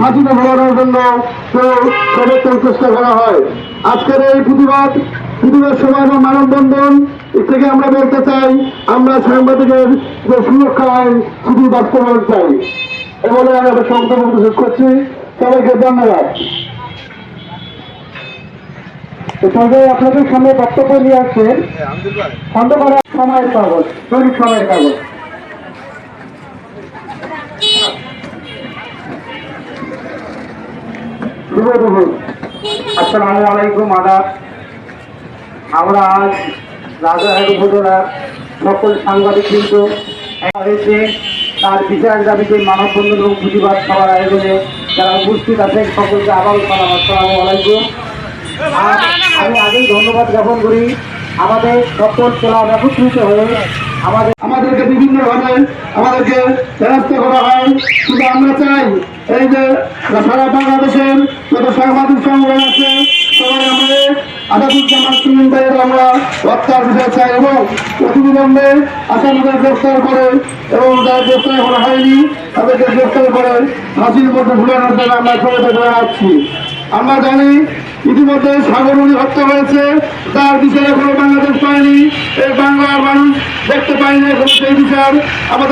ফাঁসিতে জন্য চেষ্টা করা হয়। আজকের এই প্রতিবাদ প্রতিবাদ মানববন্ধন, এর থেকে আমরা বলতে চাই, আমরা সাংবাদিকের যে সুরক্ষা আইন শুধু বাস্তবায়ন চাই। এবারে আমার সংক্ষেপ শেষ করছি। সবাইকে ধন্যবাদ। আপনাদের সামনে বক্তব্য নিয়ে আসছেন করার সময়ের কাগজ সময়ের কাগজ। শুভ আসসালামু আলাইকুম, আদাব। আমরা আজ রাজারহাট উপজেলার সকল সাংবাদিক কিন্তু হয়েছে তার বিচার দাবিতে মানববন্ধন এবং প্রতিবাদ সভার আয়োজনে যারা উপস্থিত আছেন, সকলকে আবার সালাম, আসসালামু আলাইকুম। আর আমি আগেই ধন্যবাদ জ্ঞাপন করি আমাদের সকল ক্লাব একত্রিত হয়ে আমাদের আমাদেরকে বিভিন্ন ভাবে আমাদেরকে হেরাস্ত করা হয়। কিন্তু আমরা চাই এই যে সারা বাংলাদেশের যত সাংবাদিক সংগ্রাম আছে, সবাই আমাদের আমরা বিষয় চাই এবং করে এবং যারা করা হয়নি, তাদেরকে করে মধ্যে জন্য আমরা আমরা জানি ইতিমধ্যে সাগরণী হত্যা হয়েছে, তার বিচার এখন সেই বিচার আমাদের